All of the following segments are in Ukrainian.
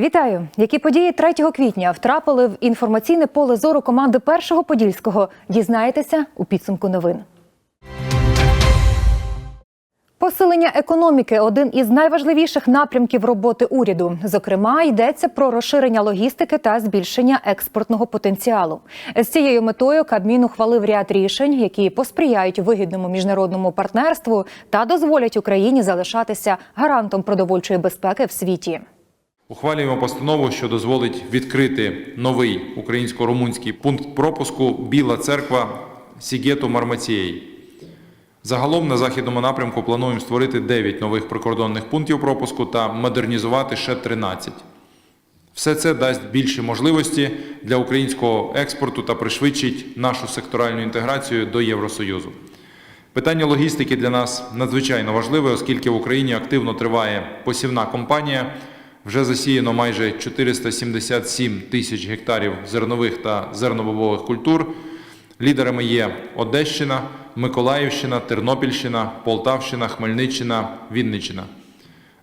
Вітаю! Які події 3 квітня втрапили в інформаційне поле зору команди першого подільського? Дізнаєтеся у підсумку новин. Посилення економіки один із найважливіших напрямків роботи уряду. Зокрема, йдеться про розширення логістики та збільшення експортного потенціалу. З цією метою Кабмін ухвалив ряд рішень, які посприяють вигідному міжнародному партнерству та дозволять Україні залишатися гарантом продовольчої безпеки в світі. Ухвалюємо постанову, що дозволить відкрити новий українсько-румунський пункт пропуску Біла церква Сігету Мармацієї. Загалом на західному напрямку плануємо створити 9 нових прикордонних пунктів пропуску та модернізувати ще 13. Все це дасть більші можливості для українського експорту та пришвидшить нашу секторальну інтеграцію до Євросоюзу. Питання логістики для нас надзвичайно важливе, оскільки в Україні активно триває посівна кампанія. Вже засіяно майже 477 тисяч гектарів зернових та зернобобових культур. Лідерами є Одещина, Миколаївщина, Тернопільщина, Полтавщина, Хмельниччина, Вінниччина.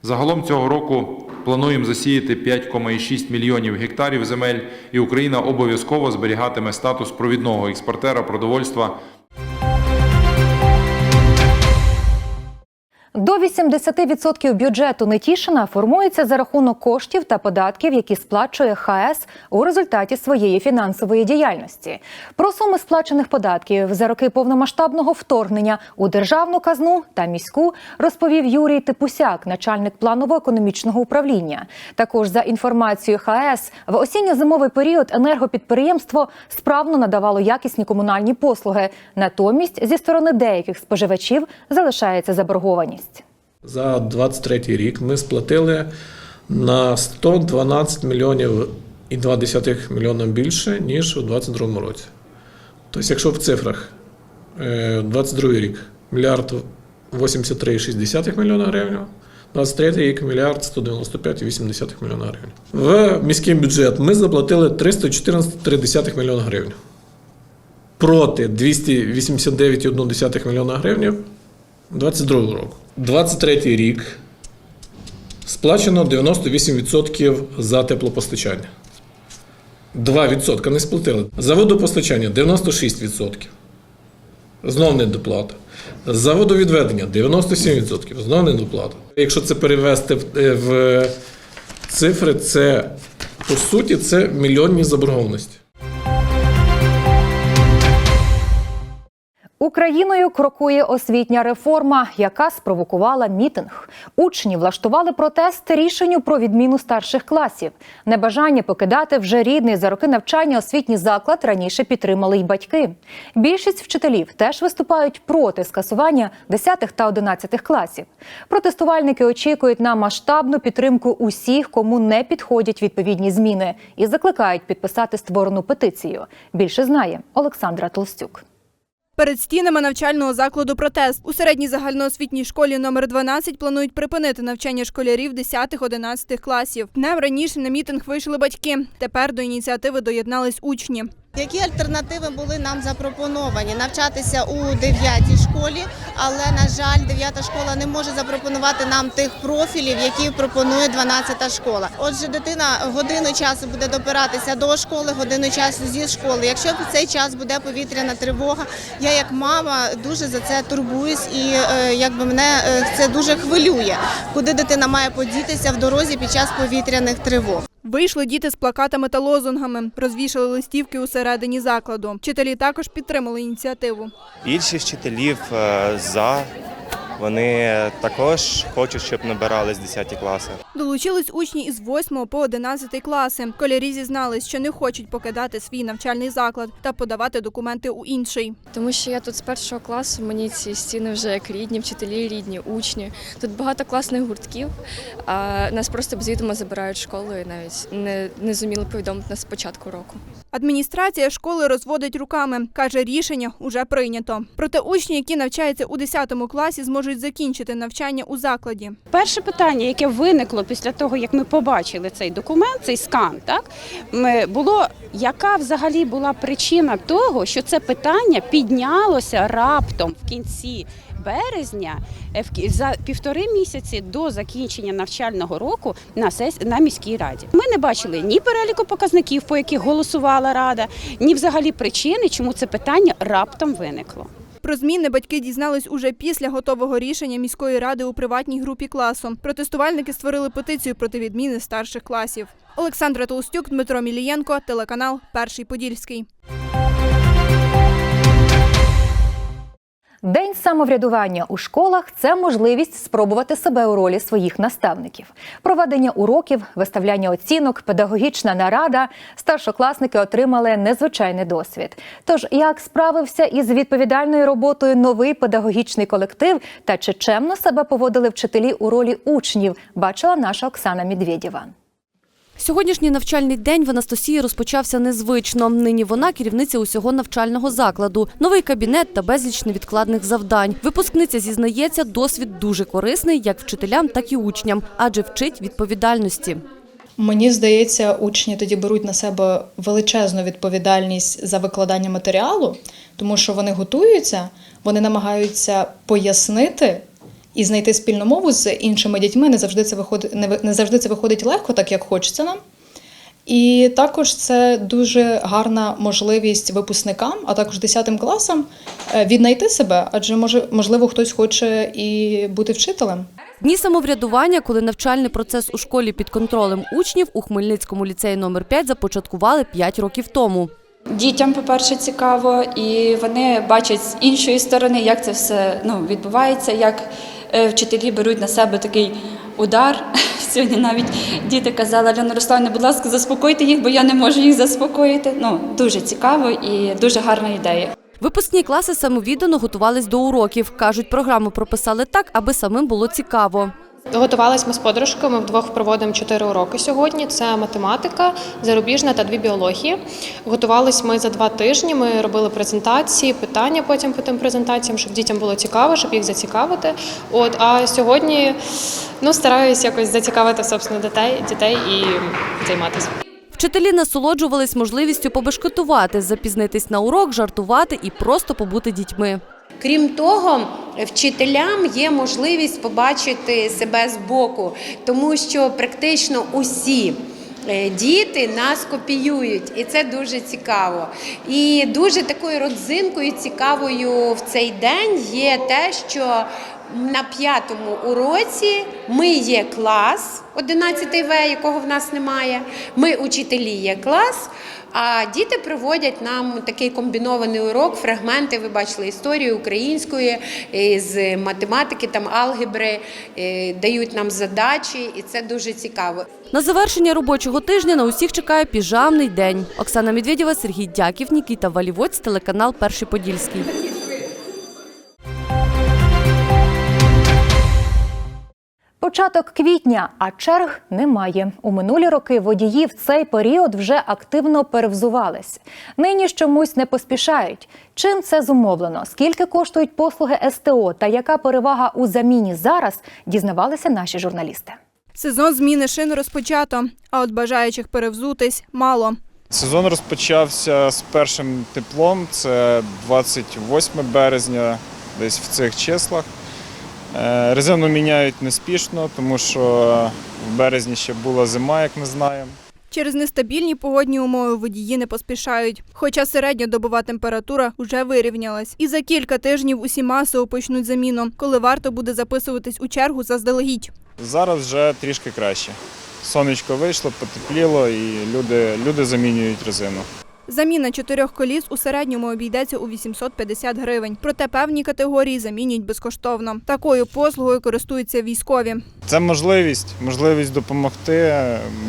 Загалом цього року плануємо засіяти 5,6 мільйонів гектарів земель, і Україна обов'язково зберігатиме статус провідного експортера продовольства До 80% бюджету Нетішина формується за рахунок коштів та податків, які сплачує ХАЕС у результаті своєї фінансової діяльності. Про суми сплачених податків за роки повномасштабного вторгнення у державну казну та міську розповів Юрій Типусяк, начальник планово-економічного управління. Також за інформацією ХАЕС в осінньо-зимовий період енергопідприємство справно надавало якісні комунальні послуги. Натомість зі сторони деяких споживачів залишається заборгованість. За 23 рік ми сплатили на 112 мільйонів і 2 мільйона більше, ніж у 2022 році. Тобто, якщо в цифрах е, 22 рік мільярд 83,6 мільйона гривень, 23 рік мільярд 195,8 мільйона гривень. В міський бюджет ми заплатили 314,3 мільйона гривень проти 289,1 мільйона гривень 22 року. 23 рік сплачено 98% за теплопостачання. 2% не сплатили. За водопостачання 96%. Знов недоплата. За водовідведення 97%. Знов недоплата. Якщо це перевести е, в цифри, це по суті це мільйонні заборгованості. Україною крокує освітня реформа, яка спровокувала мітинг. Учні влаштували протест рішенню про відміну старших класів. Небажання покидати вже рідний за роки навчання освітній заклад раніше підтримали й батьки. Більшість вчителів теж виступають проти скасування 10 та 11 класів. Протестувальники очікують на масштабну підтримку усіх, кому не підходять відповідні зміни, і закликають підписати створену петицію. Більше знає Олександра Толстюк. Перед стінами навчального закладу протест. У середній загальноосвітній школі номер 12 планують припинити навчання школярів 10-11 класів. Днем раніше на мітинг вийшли батьки. Тепер до ініціативи доєднались учні. Які альтернативи були нам запропоновані? Навчатися у 9 школі, але на жаль, 9 школа не може запропонувати нам тих профілів, які пропонує 12 школа. Отже, дитина годину часу буде допиратися до школи, годину часу зі школи. Якщо в цей час буде повітряна тривога, я як мама дуже за це турбуюсь, і е, якби мене е, це дуже хвилює, куди дитина має подітися в дорозі під час повітряних тривог. Вийшли діти з плакатами та лозунгами, розвішали листівки усередині закладу. Вчителі також підтримали ініціативу. Більшість вчителів е, за. Вони також хочуть, щоб набирались 10 класи. Долучились учні із 8 по 11 класи. Колярі зізнались, що не хочуть покидати свій навчальний заклад та подавати документи у інший. Тому що я тут з першого класу, мені ці стіни вже як рідні, вчителі рідні, учні. Тут багато класних гуртків, а нас просто безвідомо забирають з школи і навіть не, не зуміли повідомити нас з початку року. Адміністрація школи розводить руками. Каже, рішення уже прийнято. Проте учні, які навчаються у 10 класі, зможуть закінчити навчання у закладі. Перше питання, яке виникло після того, як ми побачили цей документ, цей скан, так було яка взагалі була причина того, що це питання піднялося раптом в кінці березня, е, за півтори місяці до закінчення навчального року на сес... на міській раді. Ми не бачили ні переліку показників, по яких голосувала рада, ні взагалі причини, чому це питання раптом виникло. Про зміни батьки дізнались уже після готового рішення міської ради у приватній групі класу. Протестувальники створили петицію проти відміни старших класів. Олександра Толстюк, Дмитро Мілієнко, телеканал Перший Подільський. День самоврядування у школах це можливість спробувати себе у ролі своїх наставників. Проведення уроків, виставляння оцінок, педагогічна нарада. Старшокласники отримали незвичайний досвід. Тож, як справився із відповідальною роботою новий педагогічний колектив та чи чемно себе поводили вчителі у ролі учнів, бачила наша Оксана Медведєва. Сьогоднішній навчальний день в Анастасії розпочався незвично. Нині вона керівниця усього навчального закладу, новий кабінет та безліч невідкладних завдань. Випускниця зізнається, досвід дуже корисний як вчителям, так і учням, адже вчить відповідальності. Мені здається, учні тоді беруть на себе величезну відповідальність за викладання матеріалу, тому що вони готуються, вони намагаються пояснити і знайти спільну мову з іншими дітьми. Не завжди це виходить, не завжди це виходить легко, так як хочеться нам. І також це дуже гарна можливість випускникам, а також 10 класам е, віднайти себе, адже може, можливо, хтось хоче і бути вчителем. Дні самоврядування, коли навчальний процес у школі під контролем учнів у Хмельницькому ліцеї номер 5 започаткували 5 років тому. Дітям, по-перше, цікаво, і вони бачать з іншої сторони, як це все ну, відбувається, як вчителі беруть на себе такий удар. Сьогодні навіть діти казали, Альона Руславівна, будь ласка, заспокойте їх, бо я не можу їх заспокоїти. Ну, дуже цікаво і дуже гарна ідея. Випускні класи самовіддано готувались до уроків. Кажуть, програму прописали так, аби самим було цікаво. Готувались ми з подружками, вдвох проводимо чотири уроки сьогодні. Це математика, зарубіжна та дві біології. Готувались ми за два тижні. Ми робили презентації, питання потім по тим презентаціям, щоб дітям було цікаво, щоб їх зацікавити. От а сьогодні ну стараюсь якось зацікавити собственно дітей, дітей і займатися. Вчителі насолоджувались можливістю побешкетувати, запізнитись на урок, жартувати і просто побути дітьми. Крім того, вчителям є можливість побачити себе збоку, тому що практично усі. е, Діти нас копіюють, і це дуже цікаво. І дуже такою родзинкою цікавою в цей день є те, що на п'ятому уроці ми є клас 11 В, якого в нас немає. Ми учителі є клас. А діти проводять нам такий комбінований урок, фрагменти. Ви бачили історії української е, з математики, там алгебри, е, дають нам задачі, і це дуже цікаво. На завершення робочого тижня на усіх чекає піжамний день. Оксана Медведєва, Сергій Дяків, Нікіта Валівоць, телеканал Перший Подільський. Початок квітня, а черг немає. У минулі роки водії в цей період вже активно перевзувались. Нині ж чомусь не поспішають. Чим це зумовлено? Скільки коштують послуги СТО та яка перевага у заміні зараз? Дізнавалися наші журналісти. Сезон зміни шин розпочато, а от бажаючих перевзутись мало. Сезон розпочався з першим теплом, це 28 березня, десь в цих числах. Е, Резину міняють неспішно, тому що в березні ще була зима, як ми знаємо. Через нестабільні погодні умови водії не поспішають. Хоча середньодобова температура вже вирівнялась. І за кілька тижнів усі масово почнуть заміну, коли варто буде записуватись у чергу заздалегідь. Зараз вже трішки краще. Сонечко вийшло, потепліло і люди, люди замінюють резину. Заміна чотирьох коліс у середньому обійдеться у 850 гривень. Проте певні категорії замінюють безкоштовно. Такою послугою користуються військові. Це можливість, можливість допомогти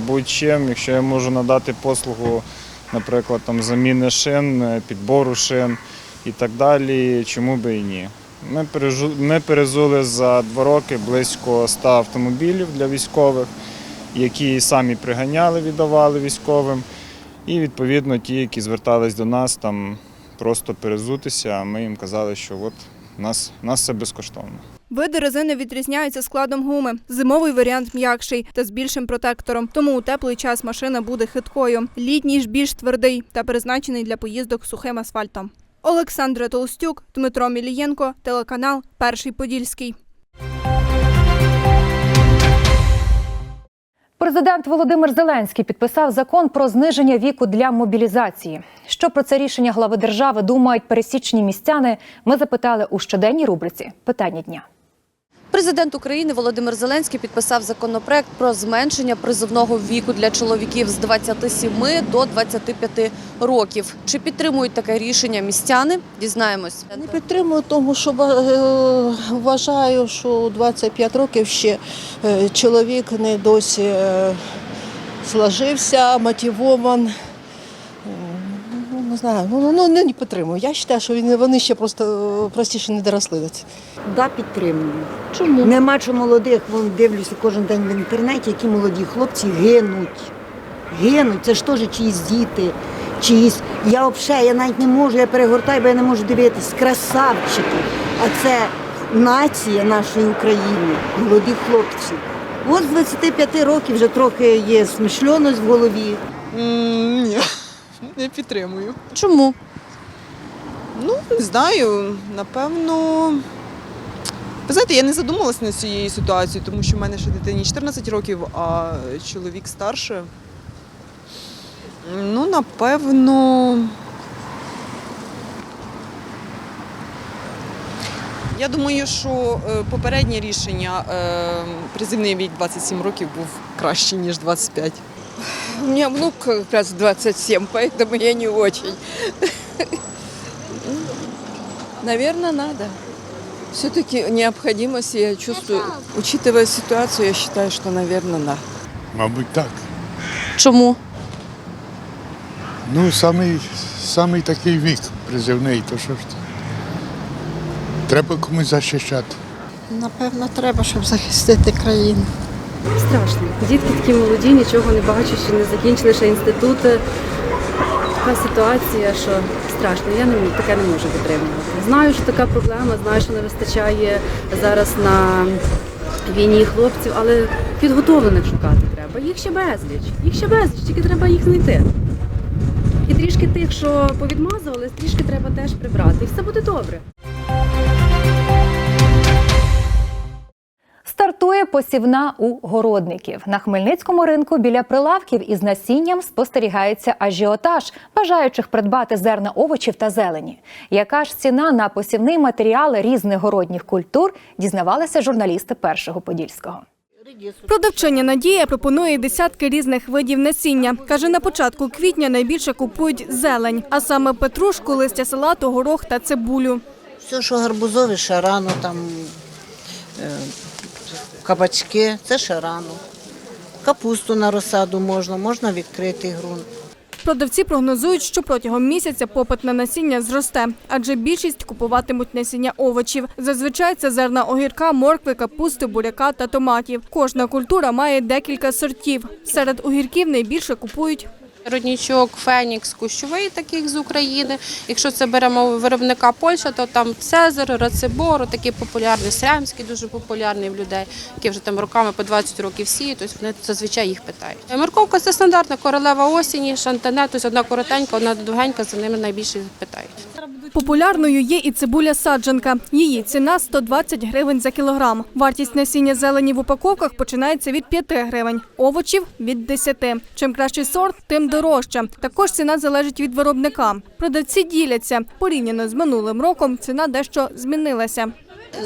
будь-чим, якщо я можу надати послугу, наприклад, там заміни шин, підбору шин і так далі. Чому би і ні? Ми перезули за два роки близько 100 автомобілів для військових, які самі приганяли, віддавали військовим. І відповідно ті, які звертались до нас, там просто перезутися, ми їм казали, що от нас, нас все безкоштовно. Види резини відрізняються складом гуми. Зимовий варіант м'якший та з більшим протектором. Тому у теплий час машина буде хиткою. Літній ж більш твердий та призначений для поїздок сухим асфальтом. Олександра Толстюк, Дмитро Мілієнко, телеканал Перший Подільський. Президент Володимир Зеленський підписав закон про зниження віку для мобілізації. Що про це рішення глави держави думають пересічні містяни? Ми запитали у щоденній рубриці Питання дня. Президент України Володимир Зеленський підписав законопроект про зменшення призовного віку для чоловіків з 27 до 25 років. Чи підтримують таке рішення містяни? Дізнаємось. Не підтримую, тому що е, вважаю, що у 25 років ще е, чоловік не досі сложився, мотивован. Е, Ну, не знаю, ну, ну не підтримую. Я вважаю, що вони ще просто простіше не доросли. Да, підтримую. Чому? Нема що молодих, вон дивлюся кожен день в інтернеті, які молоді хлопці гинуть. Гинуть, це ж теж чиїсь діти, чиїсь. Я взагалі, я навіть не можу, я перегортаю, бо я не можу дивитись. Красавчики. А це нація нашої України, молоді хлопці. От з 25 років вже трохи є смішльоність в голові. Ні, не підтримую. Чому? Ну, не знаю, напевно. Ви знаєте, я не задумалась над цією ситуацією, тому що в мене ще дитині 14 років, а чоловік старше. Ну, напевно. Я думаю, що е, попереднє рішення е, призивний вік 27 років був кращий, ніж 25. У меня внук как раз 27, поэтому я не очень. Наверное, надо. Все-таки необходимость, я чувствую, учитывая ситуацию, я считаю, что, наверное, надо. Мабуть, так. Чому? Ну, самий, самий такий вік призивний, то що ж це? Треба комусь захищати. Напевно, треба, щоб захистити країну. Страшно. Дітки такі молоді, нічого не бачать, ще не закінчили ще інститути. Така ситуація, що страшно. Я не, таке не можу витримувати. Знаю, що така проблема, знаю, що не вистачає зараз на війні хлопців, але підготовлених шукати треба. Їх ще безліч. Їх ще безліч, тільки треба їх знайти. І трішки тих, що повідмазували, трішки треба теж прибрати. І все буде добре. Стартує посівна у городників. На Хмельницькому ринку біля прилавків із насінням спостерігається ажіотаж, бажаючих придбати зерна овочів та зелені. Яка ж ціна на посівний матеріал різних городніх культур, дізнавалися журналісти першого подільського. Продавчиня Надія пропонує десятки різних видів насіння. Каже, на початку квітня найбільше купують зелень, а саме петрушку, листя салату, горох та цибулю. Все, що гарбузові, рано, там е, кабачки, це ще рано. Капусту на розсаду можна, можна відкритий ґрунт. Продавці прогнозують, що протягом місяця попит на насіння зросте, адже більшість купуватимуть насіння овочів. Зазвичай це зерна огірка, моркви, капусти, буряка та томатів. Кожна культура має декілька сортів. Серед огірків найбільше купують Роднічок, Фенікс, Кущовий таких з України. Якщо це беремо виробника Польща, то там Цезар, Рацебор, такі популярні, Срямський дуже популярний в людей, які вже там роками по 20 років сіють, тобто вони зазвичай їх питають. Морковка це стандартна королева осені, шантане, тобто одна коротенька, одна довгенька, за ними найбільше питають. Популярною є і цибуля саджанка. Її ціна 120 гривень за кілограм. Вартість насіння зелені в упаковках починається від 5 гривень, овочів – від 10. Чим кращий сорт, тим дорожче. Також ціна залежить від виробника. Продавці діляться. Порівняно з минулим роком ціна дещо змінилася.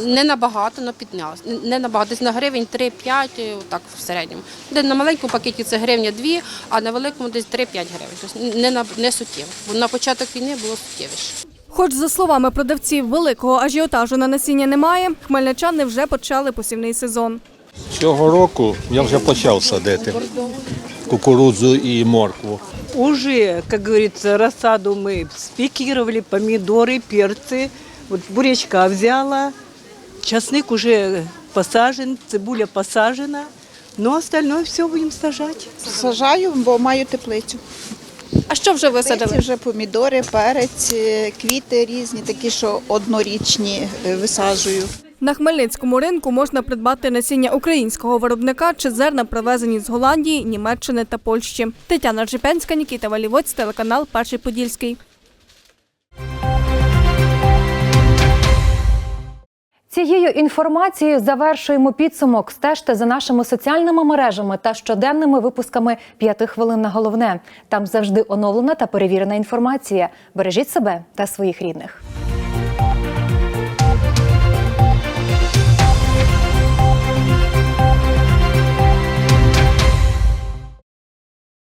Не набагато, але піднялось. Не набагато, десь на гривень 3-5, так в середньому. Де на маленькому пакеті це гривня 2, а на великому десь 3-5 гривень. Тобто не, не суттєво. Бо на початок війни було суттєвіше. Хоч, за словами продавців, великого ажіотажу на насіння немає, хмельничани вже почали посівний сезон. Цього року я вже почав садити кукурудзу і моркву. Уже, как говорится, рассаду мы спикировали, помидоры, перцы. Вот бурячка взяла, часник уже посажен, цибуля посажена. Ну, остальное все будем сажать. Сажаю, бо маю теплицю. А що вже висадили? Це вже помідори, перець, е, квіти різні, такі, що однорічні е, висаджую. На Хмельницькому ринку можна придбати насіння українського виробника чи зерна, привезені з Голландії, Німеччини та Польщі. Тетяна Жипенська, Нікіта Валівоць, телеканал Перший Подільський. Цією інформацією завершуємо підсумок. Стежте за нашими соціальними мережами та щоденними випусками п'яти хвилин на головне. Там завжди оновлена та перевірена інформація. Бережіть себе та своїх рідних.